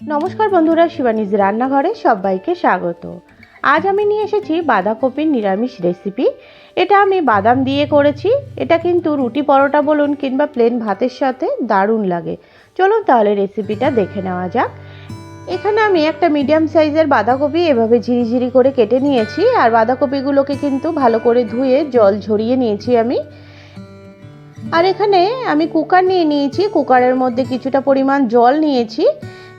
নমস্কার বন্ধুরা, শিবানীজ রান্নাঘরে সবাইকে স্বাগত। আজ আমি নিয়ে এসেছি বাঁধাকপির নিরামিষ রেসিপি। এটা আমি বাদাম দিয়ে করেছি। এটা কিন্তু রুটি পরোটা বলুন কিংবা প্লেন ভাতের সাথে দারুণ লাগে। চলুন তাহলে রেসিপিটা দেখে নেওয়া যাক। এখানে আমি একটা মিডিয়াম সাইজের বাঁধাকপি এভাবে ঝিরিঝিরি করে কেটে নিয়েছি। আর বাঁধাকপিগুলোকে কিন্তু ভালো করে ধুয়ে জল ঝরিয়ে নিয়েছি আমি। আর এখানে আমি কুকার নিয়ে নিয়েছি। কুকারের মধ্যে কিছুটা পরিমাণ জল নিয়েছি।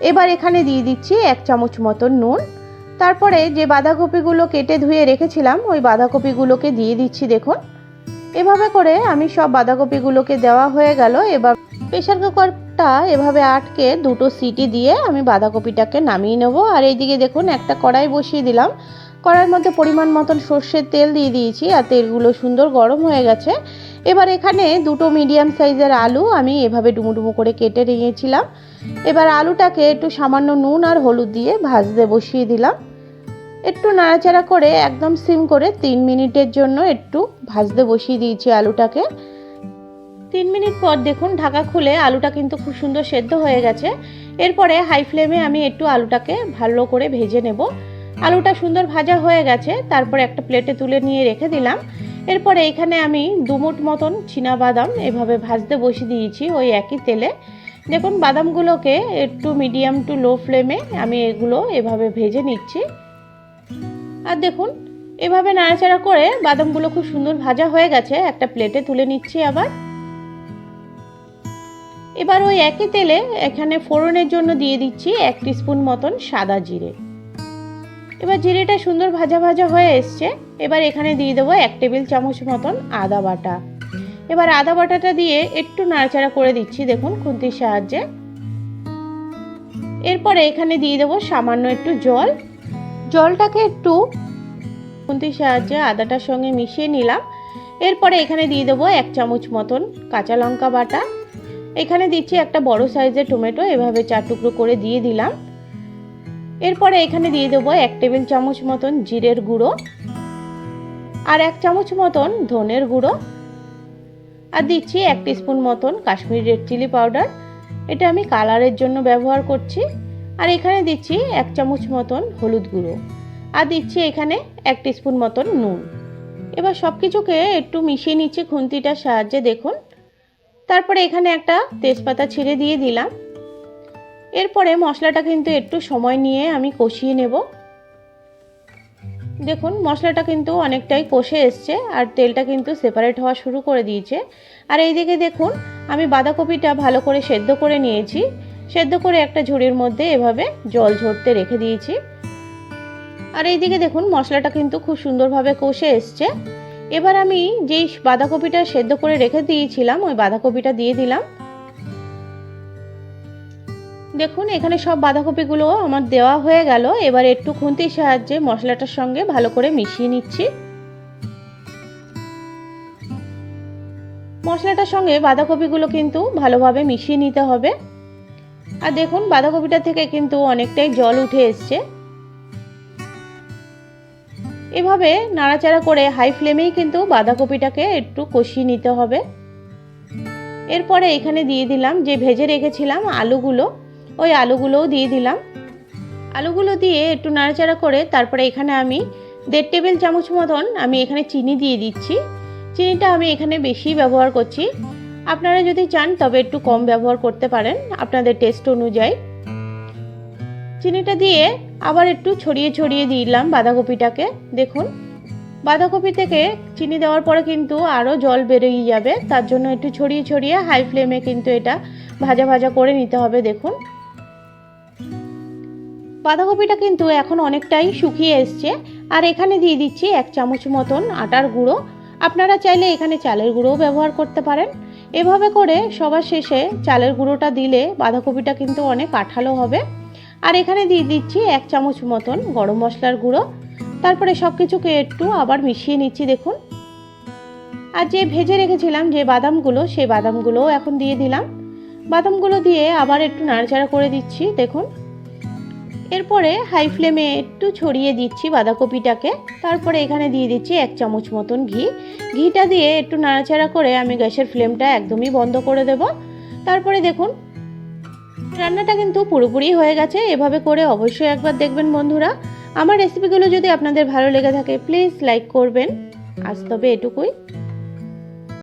এবার এখানে দিয়ে দিচ্ছি এক চামচ মতন নুন। তারপরে যে বাঁধাকপিগুলো কেটে ধুয়ে রেখেছিলাম, ওই বাঁধাকপিগুলোকে দিয়ে দিচ্ছি, দেখুন। এভাবে করে আমি সব বাঁধাকপিগুলোকে দেওয়া হয়ে গেল। এবার প্রেশার কুকারটা এভাবে আটকে দুটো সিটি দিয়ে আমি বাঁধাকপিটাকে নামিয়ে নেব। আর এইদিকে দেখুন, একটা কড়াই বসিয়ে দিলাম। কড়াইয়ের মধ্যে পরিমাণ মতন সর্ষের তেল দিয়ে দিয়েছি, আর তেলগুলো সুন্দর গরম হয়ে গেছে। এবার এখানে দুটো মিডিয়াম সাইজের আলু আমি এভাবে ডুমু ডুমু করে কেটে নিয়েছিলাম। এবার আলুটাকে একটু সামান্য নুন আর হলুদ দিয়ে ভাজতে বসিয়ে দিলাম। একটু নাড়াচাড়া করে একদম সিম করে তিন মিনিটের জন্য একটু ভাজতে বসিয়ে দিয়েছি আলুটাকে। তিন মিনিট পর দেখুন ঢাকা খুলে আলুটা কিন্তু খুব সুন্দর সেদ্ধ হয়ে গেছে। এরপরে হাই ফ্লেমে আমি একটু আলুটাকে ভালো করে ভেজে নেব। আলুটা সুন্দর ভাজা হয়ে গেছে, তারপরে একটা প্লেটে তুলে নিয়ে রেখে দিলাম। এরপরে এখানে আমি দুমুট মতন চীনা বাদাম এভাবে ভাজতে বসিয়ে দিয়েছি ওই একই তেলে। দেখুন, বাদামগুলোকে একটু মিডিয়াম টু লো ফ্লেমে আমি এগুলো এভাবে ভেজে নিচ্ছি। আর দেখুন, এভাবে নাড়াচাড়া করে বাদামগুলো খুব সুন্দর ভাজা হয়ে গেছে। একটা প্লেটে তুলে নিচ্ছি আবার। এবার ওই একই তেলে এখানে ফোড়নের জন্য দিয়ে দিচ্ছি এক স্পুন মতন সাদা জিরে। এবার জিরেটা সুন্দর ভাজা ভাজা হয়ে এসছে। এবার এখানে দিয়ে দেবো এক টেবিল চামচ মতন আদা বাটা। এবার আদা বাটাটা দিয়ে একটু নাড়াচাড়া করে দিচ্ছি, দেখুন খুন্তির সাহায্যে। এরপরে এখানে দিয়ে দেবো সামান্য একটু জল। জলটাকে একটু খুন্তির সাহায্যে আদাটার সঙ্গে মিশিয়ে নিলাম। এরপরে এখানে দিয়ে দেবো এক চামচ মতন কাঁচা লঙ্কা বাটা। এখানে দিচ্ছি একটা বড় সাইজের টমেটো, এভাবে চার টুকরো করে দিয়ে দিলাম। এরপরে এখানে দিয়ে দেবো এক টেবিল চামচ মতন জিরের গুঁড়ো আর এক চামচ মতন ধনের গুঁড়ো। আর দিচ্ছি এক স্পুন মতন কাশ্মীরি রেড চিলি পাউডার। এটা আমি কালারের জন্য ব্যবহার করছি। আর এখানে দিচ্ছি এক চামচ মতন হলুদ গুঁড়ো। আর দিচ্ছি এখানে এক স্পুন মতন নুন। এবার সব কিছুকে একটু মিশিয়ে নিচ্ছি খুন্তিটার সাহায্যে, দেখুন। তারপরে এখানে একটা তেজপাতা ছিঁড়ে দিয়ে দিলাম। এরপরে মশলাটা কিন্তু একটু সময় নিয়ে আমি কষিয়ে নেব। দেখুন, মশলাটা কিন্তু অনেকটাই কষে এসছে আর তেলটা কিন্তু সেপারেট হওয়া শুরু করে দিয়েছে। আর এইদিকে দেখুন, আমি বাঁধাকপিটা ভালো করে সেদ্ধ করে নিয়েছি। সেদ্ধ করে একটা ঝুড়ির মধ্যে এভাবে জল ঝরতে রেখে দিয়েছি। আর এইদিকে দেখুন, মশলাটা কিন্তু খুব সুন্দরভাবে কষে এসছে। এবার আমি যেই বাঁধাকপিটা সেদ্ধ করে রেখে দিয়েছিলাম, ওই বাঁধাকপিটা দিয়ে দিলাম। দেখুন, এখানে সব বাঁধাকপিগুলো আমার দেওয়া হয়ে গেল। এবার একটু খুন্তির সাহায্যে মশলাটার সঙ্গে ভালো করে মিশিয়ে নিচ্ছি। মশলাটার সঙ্গে বাঁধাকপিগুলো কিন্তু ভালোভাবে মিশিয়ে নিতে হবে। আর দেখুন, বাঁধাকপিটা থেকে কিন্তু অনেকটাই জল উঠে এসছে। এভাবে নাড়াচাড়া করে হাই ফ্লেমেই কিন্তু বাঁধাকপিটাকে একটু কষিয়ে নিতে হবে। এরপরে এখানে দিয়ে দিলাম যে ভেজে রেখেছিলাম আলুগুলো। ওই আলুগুলোও দিয়ে দিলাম। আলুগুলো দিয়ে একটু নাড়াচাড়া করে তারপরে এখানে আমি দেড় টেবিল চামচ মতন আমি এখানে চিনি দিয়ে দিচ্ছি। চিনিটা আমি এখানে বেশি ব্যবহার করছি। আপনারা যদি চান তবে একটু কম ব্যবহার করতে পারেন আপনাদের টেস্ট অনুযায়ী। চিনিটা দিয়ে আবার একটু ছড়িয়ে ছড়িয়ে দিলাম বাঁধাকপিটাকে। দেখুন, বাঁধাকপি থেকে চিনি দেওয়ার পরে কিন্তু আরও জল বেরিয়ে যাবে। তার জন্য একটু ছড়িয়ে ছড়িয়ে হাই ফ্লেমে কিন্তু এটা ভাজা ভাজা করে নিতে হবে, দেখুন। বাঁধাকপিটা কিন্তু এখন অনেকটাই শুকিয়ে এসছে। আর এখানে দিয়ে দিচ্ছি এক চামচ মতন আটার গুঁড়ো। আপনারা চাইলে এখানে চালের গুঁড়োও ব্যবহার করতে পারেন। এভাবে করে সবার শেষে চালের গুঁড়োটা দিলে বাঁধাকপিটা কিন্তু অনেক আঠালো হবে। আর এখানে দিয়ে দিচ্ছি এক চামচ মতন গরম মশলার গুঁড়ো। তারপরে সব কিছুকে একটু আবার মিশিয়ে নিচ্ছি, দেখুন। আর যে ভেজে রেখেছিলাম যে বাদামগুলো, সেই বাদামগুলোও এখন দিয়ে দিলাম। বাদামগুলো দিয়ে আবার একটু নাড়াচাড়া করে দিচ্ছি, দেখুন। এরপরে হাই ফ্লেমে একটু ছড়িয়ে দিচ্ছি বাঁধাকপিটাকে। তারপরে এখানে দিয়ে দিচ্ছি এক চামচ মতন ঘি। ঘিটা দিয়ে একটু নাড়াচাড়া করে আমি গ্যাসের ফ্লেমটা একদমই বন্ধ করে দেব। তারপরে দেখুন, রান্নাটা কিন্তু পুরোপুরি হয়ে গেছে। এভাবে করে অবশ্যই একবার দেখবেন বন্ধুরা। আমার রেসিপিগুলো যদি আপনাদের ভালো লেগে থাকে, প্লিজ লাইক করবেন। আজ তবে এটুকুই।